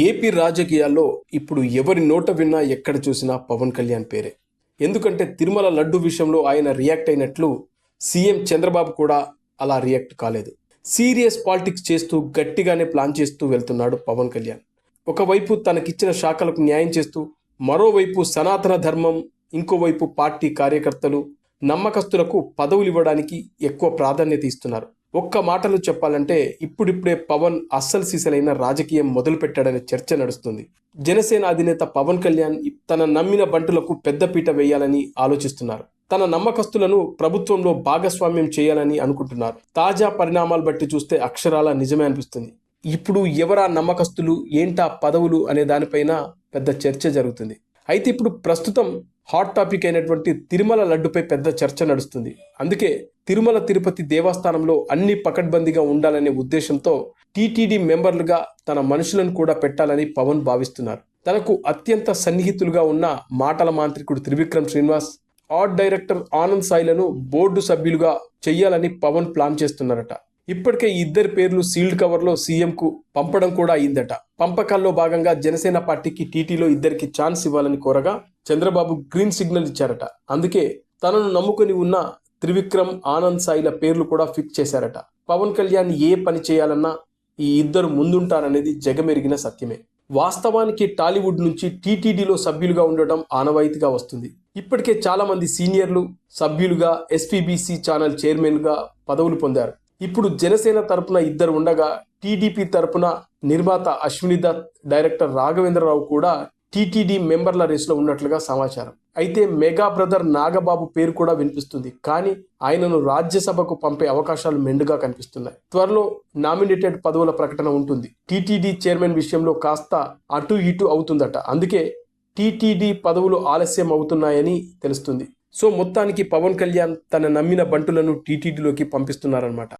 AP రాజకీయాల్లో ఇప్పుడు ఎవరి నోట విన్నా ఎక్కడ చూసినా పవన్ కళ్యాణ్ పేరే. ఎందుకంటే తిరుమల లడ్డు విషయంలో ఆయన రియాక్ట్ అయినట్లు సీఎం చంద్రబాబు కూడా అలా రియాక్ట్ కాలేదు. సీరియస్ పాలిటిక్స్ చేస్తూ గట్టిగానే ప్లాన్ చేస్తూ వెళ్తున్నాడు పవన్ కళ్యాణ్. ఒకవైపు తనకిచ్చిన శాఖలకు న్యాయం చేస్తూ మరోవైపు సనాతన ధర్మం ఇంకోవైపు పార్టీ కార్యకర్తలు నమ్మకస్తులకు పదవులు ఇవ్వడానికి ఎక్కువ ప్రాధాన్యత ఇస్తున్నారు. ఒక్క మాటలు చెప్పాలంటే ఇప్పుడిప్పుడే పవన్ అస్సలు సీసలైన రాజకీయం మొదలు పెట్టాడనే చర్చ నడుస్తుంది. జనసేన అధినేత పవన్ కళ్యాణ్ తన నమ్మిన బంటులకు పెద్దపీట వేయాలని ఆలోచిస్తున్నారు. తన నమ్మకస్తులను ప్రభుత్వంలో భాగస్వామ్యం చేయాలని అనుకుంటున్నారు. తాజా పరిణామాలు బట్టి చూస్తే అక్షరాల నిజమే అనిపిస్తుంది. ఇప్పుడు ఎవరా నమ్మకస్తులు ఏంటా పదవులు అనే దానిపైన పెద్ద చర్చ జరుగుతుంది. అయితే ఇప్పుడు ప్రస్తుతం హాట్ టాపిక్ అయినటువంటి తిరుమల లడ్డుపై పెద్ద చర్చ నడుస్తుంది. అందుకే తిరుమల తిరుపతి దేవస్థానంలో అన్ని పకడ్బందీగా ఉండాలనే ఉద్దేశంతో టీటీడీ మెంబర్లుగా తన మనుషులను కూడా పెట్టాలని పవన్ భావిస్తున్నారు. తనకు అత్యంత సన్నిహితులుగా ఉన్న మాటల మాంత్రికుడు త్రివిక్రమ్ శ్రీనివాస్ ఆర్ట్ డైరెక్టర్ ఆనంద్ సాయిలను బోర్డు సభ్యులుగా చెయ్యాలని పవన్ ప్లాన్ చేస్తున్నారట. ఇప్పటికే ఇద్దరి పేర్లు సీల్డ్ కవర్లో సీఎంకు పంపడం కూడా అయిందట. పంపకాల్లో భాగంగా జనసేన పార్టీకి టీటీలో ఇద్దరికి ఛాన్స్ ఇవ్వాలని కోరగా చంద్రబాబు గ్రీన్ సిగ్నల్ ఇచ్చారట. అందుకే తనను నమ్ముకుని ఉన్న త్రివిక్రమ్ ఆనంద్ సాయిల పేర్లు కూడా ఫిక్స్ చేశారట. పవన్ కళ్యాణ్ ఏ పని చేయాలన్నా ఈ ఇద్దరు ముందుంటారనేది జగమెరిగిన సత్యమే. వాస్తవానికి టాలీవుడ్ నుంచి టీటీడీలో సభ్యులుగా ఉండటం ఆనవాయితీగా వస్తుంది. ఇప్పటికే చాలామంది సీనియర్లు సభ్యులుగా ఎస్పీబీసీ ఛానల్ చైర్మన్గా పదవులు పొందారు. ఇప్పుడు జనసేన తరపున ఇద్దరు ఉండగా టీడీపీ తరపున నిర్మాత అశ్విని దత్ డైరెక్టర్ రాఘవేంద్రరావు కూడా టీటీడీ మెంబర్ల రేసులో ఉన్నట్లుగా సమాచారం. అయితే మెగా బ్రదర్ నాగబాబు పేరు కూడా వినిపిస్తుంది. కానీ ఆయనను రాజ్యసభకు పంపే అవకాశాలు మెండుగా కనిపిస్తున్నాయి. త్వరలో నామినేటెడ్ పదవుల ప్రకటన ఉంటుంది. టీటీడీ చైర్మన్ విషయంలో కాస్త అటు ఇటు అవుతుందట. అందుకే టీటీడీ పదవులు ఆలస్యం అవుతున్నాయని తెలుస్తుంది. సో మొత్తానికి పవన్ కళ్యాణ్ తన నమ్మిన బంటులను టీటీడీలోకి పంపిస్తున్నారన్నమాట.